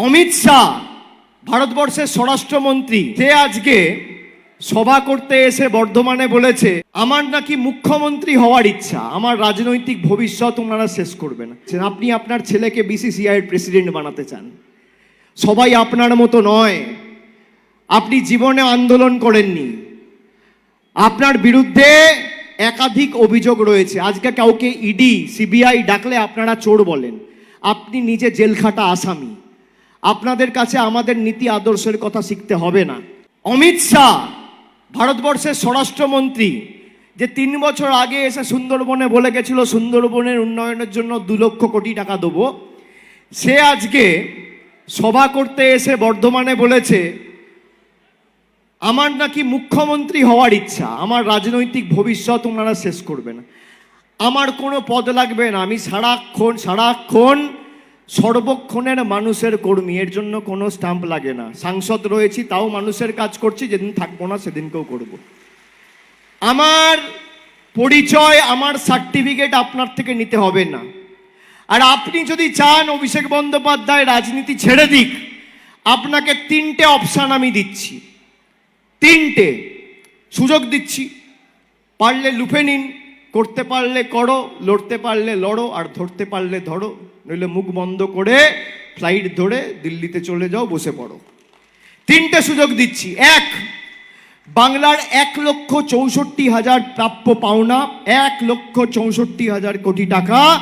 অমিত শাহ, ভারতবর্ষের স্বরাষ্ট্রমন্ত্রী, সে আজকে সভা করতে এসে বর্ধমানে বলেছে, আমার নাকি মুখ্যমন্ত্রী হওয়ার ইচ্ছা, আমার রাজনৈতিক ভবিষ্যৎ ওনারা শেষ করবেন। আপনি আপনার ছেলেকে বিসিসিআই এর প্রেসিডেন্ট বানাতে চান। সবাই আপনার মতো নয়। আপনি জীবনে আন্দোলন করেননি। আপনার বিরুদ্ধে একাধিক অভিযোগ রয়েছে। আজকে কাউকে ইডি সিবিআই ডাকলে আপনারা চোর বলেন। আপনি নিজে জেলখাটা আসামি। আপনাদের কাছে আমাদের নীতি আদর্শের কথা শিখতে হবে না। অমিত শাহ, ভারতবর্ষের স্বরাষ্ট্রমন্ত্রী, যে তিন বছর আগে এসে সুন্দরবনে বলে গেছিল, সুন্দরবনের উন্নয়নের জন্য দু লক্ষ কোটি টাকা দেবো। সে আজকে সভা করতে এসে বর্ধমানে বলেছে, আমার নাকি মুখ্যমন্ত্রী হওয়ার ইচ্ছা, আমার রাজনৈতিক ভবিষ্যৎ ওনারা শেষ করবেন। আমার কোনো পদ লাগবে না, আমি সারাক্ষণ সারাক্ষণ সর্বক্ষণের মানুষের কর্মী, এর জন্য কোনো স্টাম্প লাগে না। সাংসদ রয়েছি, তাও মানুষের কাজ করছি, যেদিন থাকব না সেদিনকেও করব। আমার পরিচয়, আমার সার্টিফিকেট আপনার থেকে নিতে হবে না। আর আপনি যদি চান অভিষেক বন্দ্যোপাধ্যায় রাজনীতি ছেড়ে দিক, আপনাকে তিনটে অপশান আমি দিচ্ছি। তিনটে সুযোগ দিচ্ছি। পারলে লুফে নিন, করতে পারলে করো, লড়তে পারলে লড়ো, আর ধরতে পারলে ধরো। নইলে মুখ বন্ধ করে ফ্লাইট ধরে দিল্লিতে চলে যাও, বসে পড়ো। তিনটে সুযোগ দিচ্ছি। এক, বাংলার এক লক্ষ চৌষট্টি হাজার প্রাপ্য পাওনা, এক লক্ষ চৌষট্টি হাজার কোটি টাকা।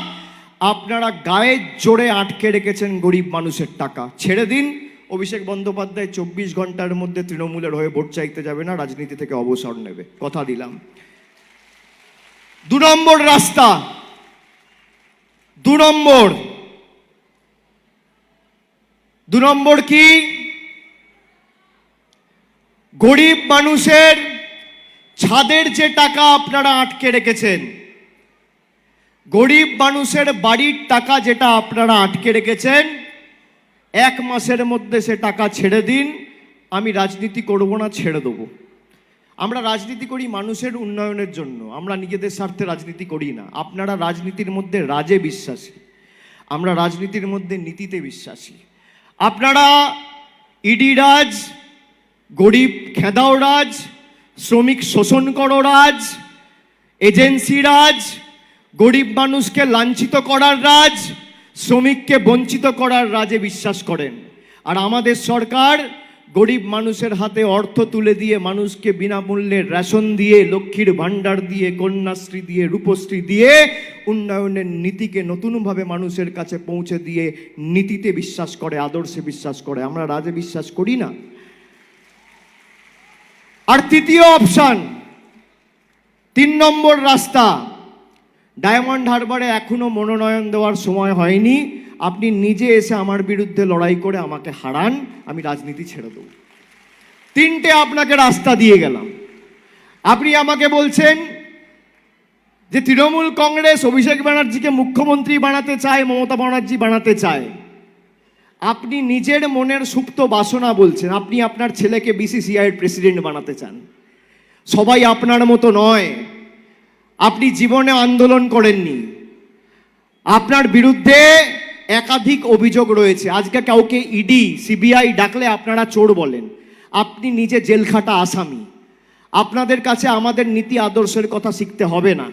আপনারা গায়ের জোরে আটকে রেখেছেন গরিব মানুষের টাকা। ছেড়ে দিন। অভিষেক বন্দ্যোপাধ্যায় চব্বিশ ঘণ্টার মধ্যে তৃণমূলের হয়ে ভোট চাইতে যাবে না, রাজনীতি থেকে অবসর নেবে। কথা দিলাম। দু নম্বর রাস্তা। দু নম্বর দু নম্বর কি? গরিব মানুষের ছাদের যে টাকা আপনারা আটকে রেখেছেন, গরিব মানুষের বাড়ির টাকা যেটা আপনারা আটকে রেখেছেন, এক মাসের মধ্যে সে টাকা ছেড়ে দিন, আমি রাজনীতি করব না, ছেড়ে দেবো। আমরা রাজনীতি করি মানুষের উন্নয়নের জন্য, আমরা নিজেদের স্বার্থে রাজনীতি করি না। আপনারা রাজনীতির মধ্যে রাজে বিশ্বাসী, আমরা রাজনীতির মধ্যে নীতিতে বিশ্বাসী। আপনারা ইডি রাজ, গরিব খেদাও রাজ, শ্রমিক শোষণ করো রাজ, এজেন্সি রাজ, গরিব মানুষকে লাঞ্ছিত করার রাজ, শ্রমিককে বঞ্চিত করার রাজে বিশ্বাস করেন। আর আমাদের সরকার গরিব মানুষের হাতে অর্থ তুলে দিয়ে মানুষকে বিনামূল্যে রেশন দিয়ে, লক্ষ্মীর ভাণ্ডার দিয়ে, কন্যাশ্রী দিয়ে, রূপশ্রী দিয়ে উন্নয়নের নীতিকে নতুনভাবে মানুষের কাছে পৌঁছে দিয়ে নীতিতে বিশ্বাস করে, আদর্শে বিশ্বাস করে। আমরা রাজে বিশ্বাস করি না। আর তৃতীয় অপশন, তিন নম্বর রাস্তা। ডায়মন্ড হারবারে এখনও মনোনয়ন দেওয়ার সময় হয়নি। আপনি নিজে এসে আমার বিরুদ্ধে লড়াই করে আমাকে হারান, আমি রাজনীতি ছেড়ে দেবো। তিনটে আপনাকে রাস্তা দিয়ে গেলাম। আপনি আমাকে বলছেন যে তৃণমূল কংগ্রেস অভিষেক ব্যানার্জিকে মুখ্যমন্ত্রী বানাতে চায়, মমতা ব্যানার্জি বানাতে চায়। আপনি নিজের মনের সুপ্ত বাসনা বলছেন, আপনি আপনার ছেলেকে বিসিসিআই এর প্রেসিডেন্ট বানাতে চান। সবাই আপনার মতো নয়। আপনি জীবনে আন্দোলন করেননি। আপনার বিরুদ্ধে একাধিক অভিযোগ রয়েছে। আজকে কাউকে ইডি সিবিআই ডাকলে আপনারা চোর বলেন। আপনি নিজে জেলখাটা আসামি। আপনাদের কাছে আমাদের নীতি, আদর্শের কথা শিখতে হবে না।